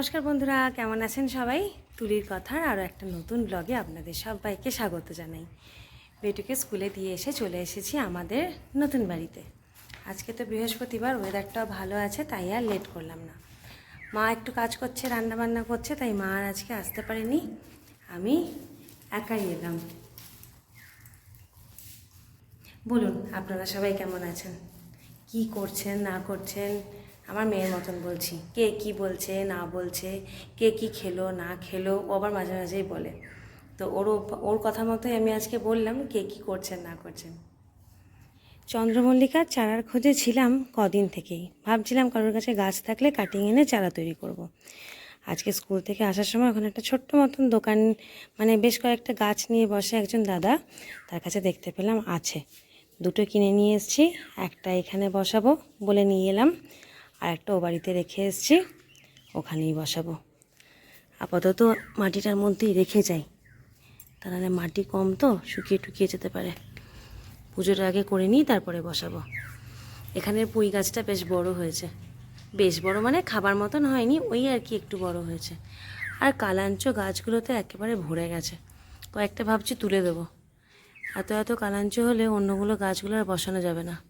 নমস্কার বন্ধুরা, কেমন আছেন সবাই? তুলির কথার আরও একটা নতুন ব্লগে আপনাদের সবাইকে স্বাগত জানাই। বেটুকে স্কুলে দিয়ে এসে চলে এসেছি আমাদের নতুন বাড়িতে। আজকে তো বৃহস্পতিবার ওয়েদারটাও ভালো আছে, তাই আর লেট করলাম না। মা একটু কাজ করছে রান্না বান্না করছে, তাই মা আর আজকে আসতে পারেনি। আমি একাই এলাম। বলুন, আপনারা সবাই কেমন আছেন? কি করছেন, না করছেন? আমার মেয়ের মতন বলছি। কে কি বলছে, না বলছে, কে কি খেলো, না খেলো, ও আবার মাঝে মাঝেই বলে। তো ওর ওর কথা মতোই আমি আজকে বললাম কে কি করছেন না করছেন চন্দ্রমল্লিকার চারার খোঁজে ছিলাম কদিন থেকেই। ভাবছিলাম কারোর কাছে গাছ থাকলে কাটিং এনে চারা তৈরি করব। আজকে স্কুল থেকে আসার সময় ওখানে একটা ছোট্ট মতন দোকান মানে বেশ কয়েকটা গাছ নিয়ে বসে একজন দাদা, তার কাছে দেখতে পেলাম আছে। দুটো কিনে নিয়ে এসেছি, একটা এখানে বসাবো বলে নিয়ে এলাম। আর একটা ও বাড়িতে রেখে এসেছি, ওখানেই বসাবো। আপাতত মাটিটার মধ্যেই রেখে যাই। তাহলে মাটি কম তো, শুকিয়ে টুকিয়ে যেতে পারে। পুজোর আগে করে নিই তারপরে বসাবো। এখানের পুঁই গাছটা বেশ বড় হয়েছে। বেশ বড় মানে খাবার মতন হয়নি, ওই আর কি একটু বড় হয়েছে। আর কালাঞ্চ গাছগুলোতে একেবারে ভরে গেছে। কয়েকটা ভাবছি তুলে দেবো। এত এত কালাঞ্চ হলে অন্যগুলো গাছগুলো আর বসানো যাবে না।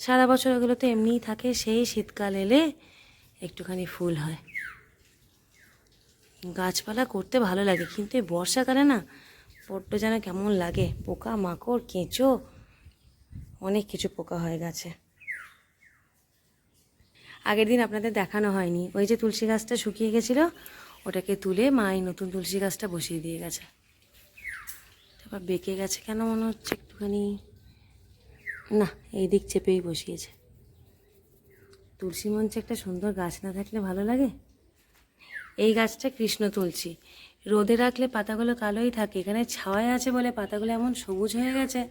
সারা বছর এগুলো তো এমনিই থাকে, সেই শীতকাল এলে একটুখানি ফুল হয়। গাছপালা করতে ভালো লাগে, কিন্তু এই বর্ষাকালে না বড্ড যেন কেমন লাগে। পোকা, মাকড়, কেঁচো, অনেক কিছু পোকা হয় গাছে। আগের দিন আপনাদের দেখানো হয়নি। ওই যে তুলসী গাছটা শুকিয়ে গেছিল, ওটাকে তুলে মা এই নতুন তুলসী গাছটা বসিয়ে দিয়ে গেছে। তারপর বেঁকে গেছে কেন মনে হচ্ছে একটুখানি? না, এই দিক চেপেই বসিয়েছে। তুলসী মঞ্চে একটা সুন্দর গাছ না থাকলে ভালো লাগে? এই গাছটা কৃষ্ণ তুলসী। রোদে রাখলে পাতাগুলো কালোই থাকে। এখানে ছাওয়ায় আছে বলে পাতাগুলো এমন সবুজ হয়ে গেছে,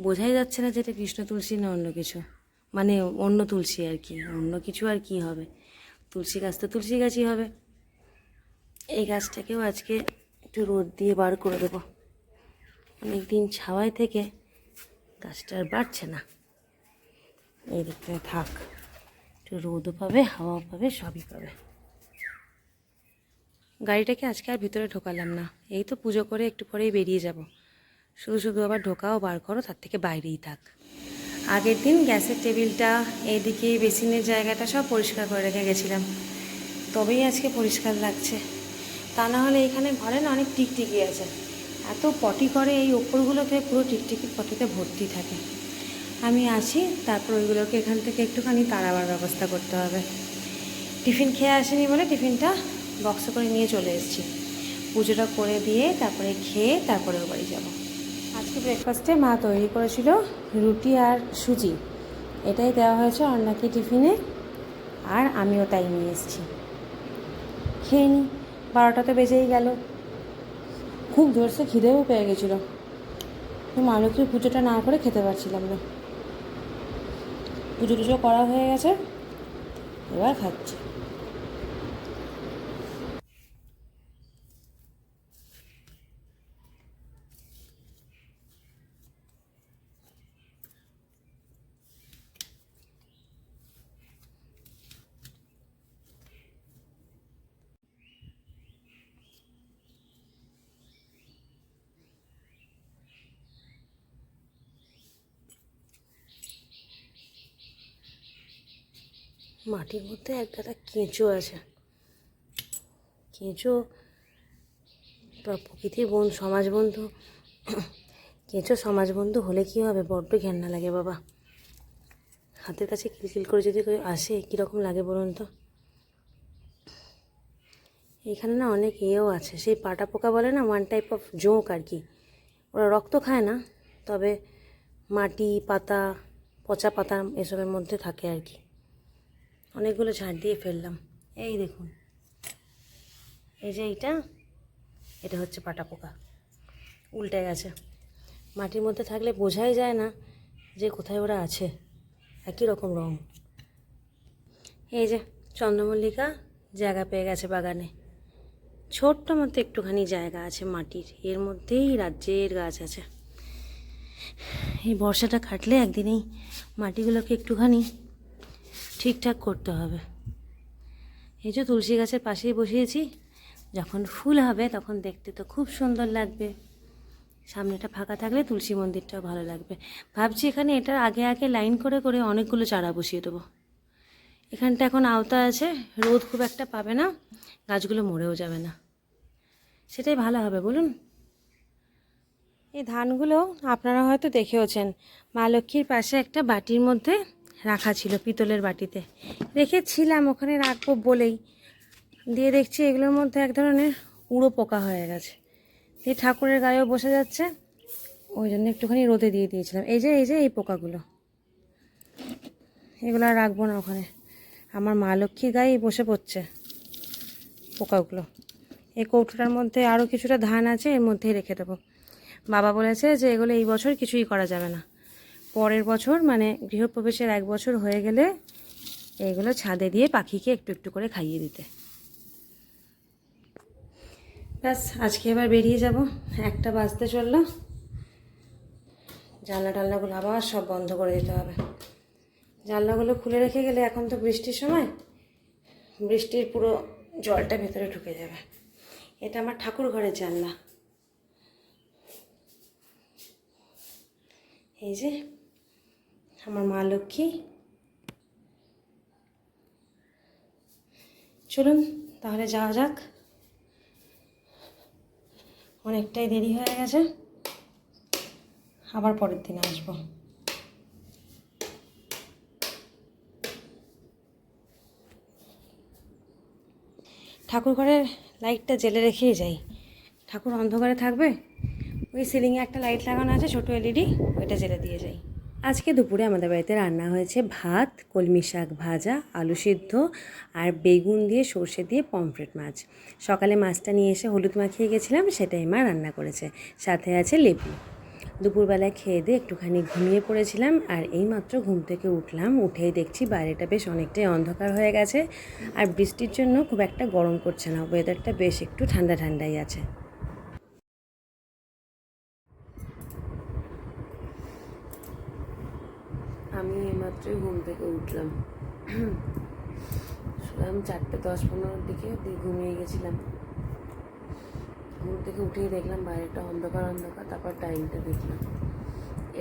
বোঝাই যাচ্ছে না যে এটা কৃষ্ণ তুলসী না অন্য কিছু। মানে অন্য তুলসী আর কি, অন্য কিছু আর কি হবে? তুলসী গাছ তো তুলসী গাছই হবে। এই গাছটাকেও আজকে একটু রোদ দিয়ে বার করে দেবো। অনেক দিন ছাওয়ায় থেকে গাছটা আর বাড়ছে না। এই দিকটা থাক, একটু রোদও পাবে, হাওয়াও পাবে, সবই পাবে। গাড়িটাকে আজকে আর ভিতরে ঢোকালাম না। এই তো পুজো করে একটু পরেই বেরিয়ে যাব। শুধু শুধু আবার ঢোকাও বার করো, তার থেকে বাইরেই থাক। আগের দিন গ্যাসের টেবিলটা, এইদিকে বেসিনের জায়গাটা সব পরিষ্কার করে রেখে গেছিলাম। তবেই আজকে পরিষ্কার লাগছে। তা না হলে এখানে ঘরে না অনেক টিকটিকি আছে। এত পটি করে এই ওপরগুলোতে পুরো টিকটিকি পটিতে ভর্তি থাকে। আমি আসি, তারপর ওইগুলোকে এখান থেকে একটুখানি তাড়াবার ব্যবস্থা করতে হবে। টিফিন খেয়ে আসেনি বলে টিফিনটা বক্সে করে নিয়ে চলে এসেছি। পুজোটা করে দিয়ে তারপরে খেয়ে তারপরে ও বাড়ি যাব। আজকে ব্রেকফাস্টে মা তৈরি করেছিল রুটি আর সুজি। এটাই দেওয়া হয়েছে অন্নাকে টিফিনে, আর আমিও তাই নিয়ে এসেছি। খেয়ে নিই বারোটা তো বেজেই গেল। খুব জোরসে খিদেও পেয়ে গেছিল। মা লক্ষ্মীর পুজোটা না করে খেতে পারছিলাম না। পুজো টুজো করা হয়ে গেছে, এবার খাচ্ছি। মাটির মধ্যে এক গাদা কেঁচো আছে। কেঁচো বা প্রকৃতির বন্ধু সমাজ বন্ধু কেঁচো সমাজ বন্ধু হলে কি হবে? বড্ড ঘেন্না লাগে বাবা। হাতের কাছে কিলকিল করে যদি কেউ আসে কীরকম লাগে বলুন তো? এখানে না অনেক ইয়েও আছে। সেই পাটা পোকা বলে না ওয়ান টাইপ অফ জোঁক আর কি। ওরা রক্ত খায় না, তবে মাটি, পাতা, পচা পাতা এসবের মধ্যে থাকে আর কি। অনেকগুলো ঝাড় দিয়ে ফেললাম। এই দেখুন। এই যে এইটা, এটা হচ্ছে পাটা পোকা। উল্টে গেছে। মাটির মধ্যে থাকলে বোঝাই যায় না যে কোথায় ওরা আছে। একই রকম রং। এই যে চন্দ্রমল্লিকা জায়গা পেয়ে গেছে বাগানে। ছোট্ট মতো একটুখানি জায়গা আছে মাটির। এর মধ্যেই রাজ্যের গাছ আছে। এই বর্ষাটা কাটলে একদিনেই মাটিগুলোকে একটুখানি ঠিকঠাক করতে হবে। এই যে তুলসী গাছের পাশেই বসিয়েছি, যখন ফুল হবে তখন দেখতে তো খুব সুন্দর লাগবে। সামনেটা ফাঁকা থাকলে তুলসী মন্দিরটাও ভালো লাগবে। ভাবছি এখানে এটার আগে আগে লাইন করে করে অনেকগুলো চারা বসিয়ে দেবো। এখানটা এখন আওতা আছে, রোদ খুব একটা পাবে না, গাছগুলো মরেও যাবে না। সেটাই ভালো হবে, বলুন। এই ধানগুলো আপনারা হয়তো দেখেওছেন। মা লক্ষ্মীর পাশে একটা বাটির মধ্যে রাখা ছিল পিতলের বাটিতে। রেখেছিলাম, ওখানে রাখব বলেই। দিয়ে দেখছি এগুলোর মধ্যে এক ধরনের উড়ো পোকা হয়ে গেছে। দিয়ে ঠাকুরের গায়েও বসে যাচ্ছে। ওই জন্য একটুখানি রোদে দিয়ে দিয়েছিলাম। এই যে এই যে, এই পোকাগুলো। এগুলো আর রাখব না ওখানে। আমার মা লক্ষ্মীর গায়েই বসে পড়ছে পোকাগুলো। এই কৌটোটার মধ্যে আরও কিছুটা ধান আছে, এর মধ্যেই রেখে দেবো। বাবা বলেছে যে, এগুলো এই বছর কিছুই করা যাবে না। পরের বছর মানে গৃহপ্রবেশের এক বছর হয়ে গেলে এইগুলো ছাদে দিয়ে পাখিকে একটু একটু করে খাইয়ে দিতে। ব্যাস, আজকে এবার বেরিয়ে যাব। একটা বাজতে চলল। জানলা টালনাগুলো আবার সব বন্ধ করে দিতে হবে। জানলাগুলো খুলে রেখে গেলে এখন তো বৃষ্টির সময়। বৃষ্টির পুরো জলটা ভেতরে ঢুকে যাবে। এটা আমার ঠাকুর ঘরের জানলা। এই যে আমার মা লক্ষ্মী। চলুন, তাহলে যাওয়া যাক। অনেকটাই দেরি হয়ে গেছে। আবার পরের দিন আসব। ঠাকুর ঘরের লাইটটা জেলে রেখেই যাই। ঠাকুর অন্ধকারে থাকবে। ওই সিলিংয়ে একটা লাইট লাগানো আছে, ছোটো এলইডি, ওইটা জেলে দিয়ে যাই। আজকে দুপুরে আমাদের বাড়িতে রান্না হয়েছে ভাত, কলমি শাক ভাজা, আলু সিদ্ধ আর বেগুন দিয়ে সর্ষে দিয়ে পমফ্রেট মাছ। সকালে মাছটা নিয়ে এসে হলুদ মাখিয়ে গেছিলাম, সেটাই মা রান্না করেছে। সাথে আছে লেবু। দুপুরবেলায় খেয়ে দিয়ে একটুখানি ঘুমিয়ে পড়েছিলাম আর এইমাত্র ঘুম থেকে উঠলাম, উঠেই দেখছি বাইরেটা বেশ অনেকটাই অন্ধকার হয়ে গেছে আর বৃষ্টির জন্য খুব একটা গরম করছে না ওয়েদারটা বেশ একটু ঠান্ডা ঠান্ডাই আছে। আমি এইমাত্রই ঘুম থেকে উঠলাম। শুনলাম চারটে দশ পনেরোর দিকে ঘুমিয়ে গেছিলাম। ঘুম থেকে উঠেই দেখলাম বাইরেটা অন্ধকার অন্ধকার, তারপর টাইমটা দেখলাম।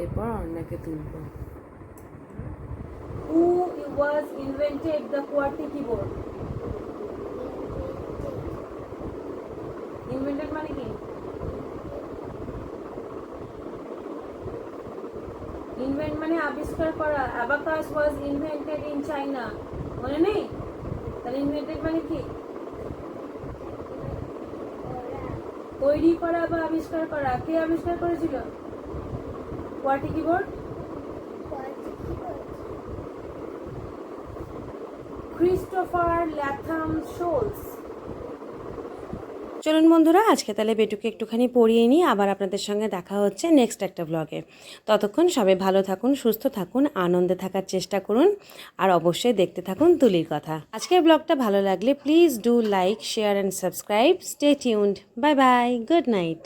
এরপর অন্যকে তুলব। Who was invented the QWERTY keyboard? Invented মানে কি? Invent মানে আবিষ্কার করা। Abacus was invented in China মনে নেই? তাহলে ইনভেন্টেড মানে কি? তৈরি করা বা আবিষ্কার করা। কে আবিষ্কার করেছিল? QWERTY keyboard Christopher Latham Sholes চলুন বন্ধুরা, আজকে তাহলে বেটুকে একটুখানি পড়িয়ে নিই, আবার আপনাদের সঙ্গে দেখা হচ্ছে নেক্সট একটা ব্লগে ততক্ষণ সবাই ভালো থাকুন, সুস্থ থাকুন, আনন্দে থাকার চেষ্টা করুন, আর অবশ্যই দেখতে থাকুন তুলির কথা। আজকের ব্লগটা ভালো লাগলে please do like share and subscribe stay tuned bye bye good night